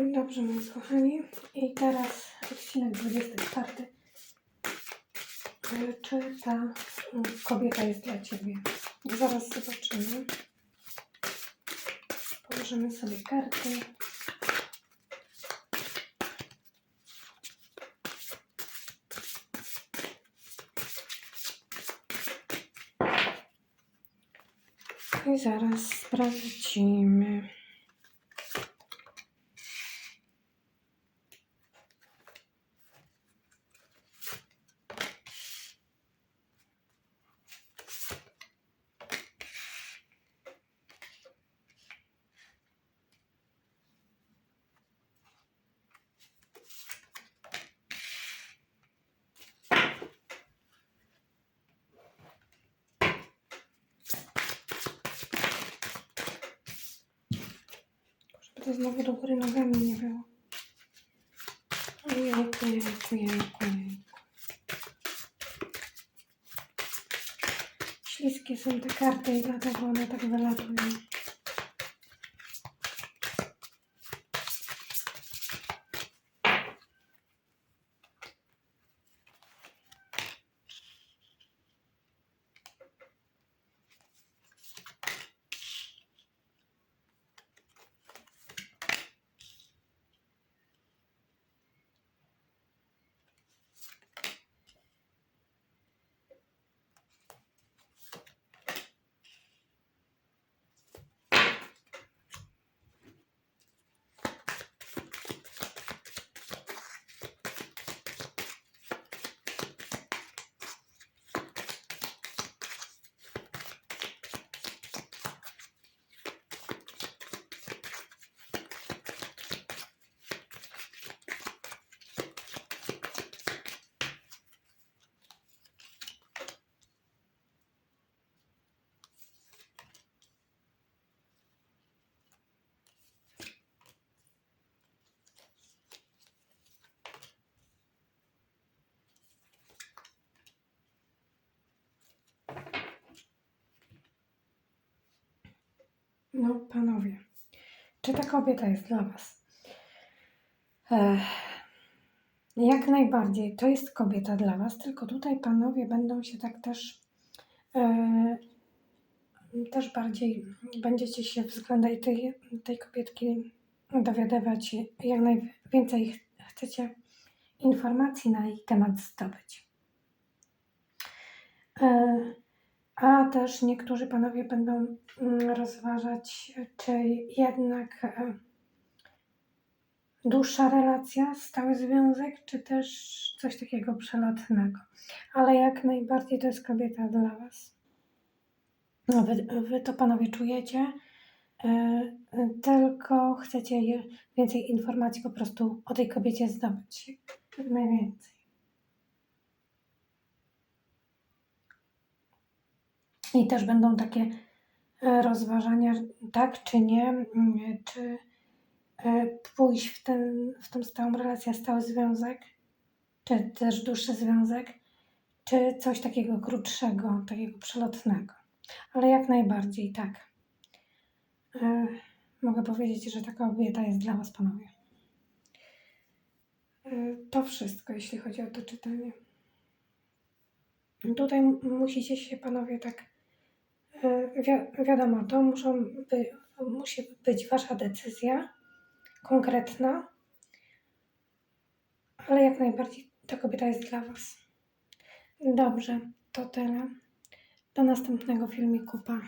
Dobrze, moi kochani. I teraz odcinek 24. E, Czy ta mm, kobieta jest dla Ciebie? Zaraz zobaczymy. Położymy sobie karty. I zaraz sprawdzimy. To znowu do góry nogami nie było. Ojejku, jejku, jejku, jejku. Śliskie są te karty i dlatego one tak wylatują. No, panowie, czy ta kobieta jest dla Was? Ech, jak najbardziej, to jest kobieta dla Was, tylko tutaj panowie będą się tak też, e, też bardziej, będziecie się względem tej, tej kobietki dowiadywać, jak najwięcej ch- chcecie informacji na jej temat zdobyć. E, też niektórzy panowie będą mm, rozważać, czy jednak e, dłuższa relacja, stały związek, czy też coś takiego przelotnego. Ale jak najbardziej to jest kobieta dla Was. No, wy, wy to panowie czujecie, e, tylko chcecie więcej informacji po prostu o tej kobiecie zdobyć. Jak najwięcej. I też będą takie e, rozważania, tak czy nie, mm, czy e, pójść w, ten, w tą stałą relację, stały związek, czy też dłuższy związek, czy coś takiego krótszego, takiego przelotnego. Ale jak najbardziej tak. E, Mogę powiedzieć, że taka kobieta jest dla Was, panowie. To wszystko, jeśli chodzi o to czytanie. Tutaj musicie się, panowie, tak Wi- wiadomo, to muszą by, musi być Wasza decyzja konkretna, ale jak najbardziej ta kobieta jest dla Was. Dobrze, to tyle. Do następnego filmiku. Pa.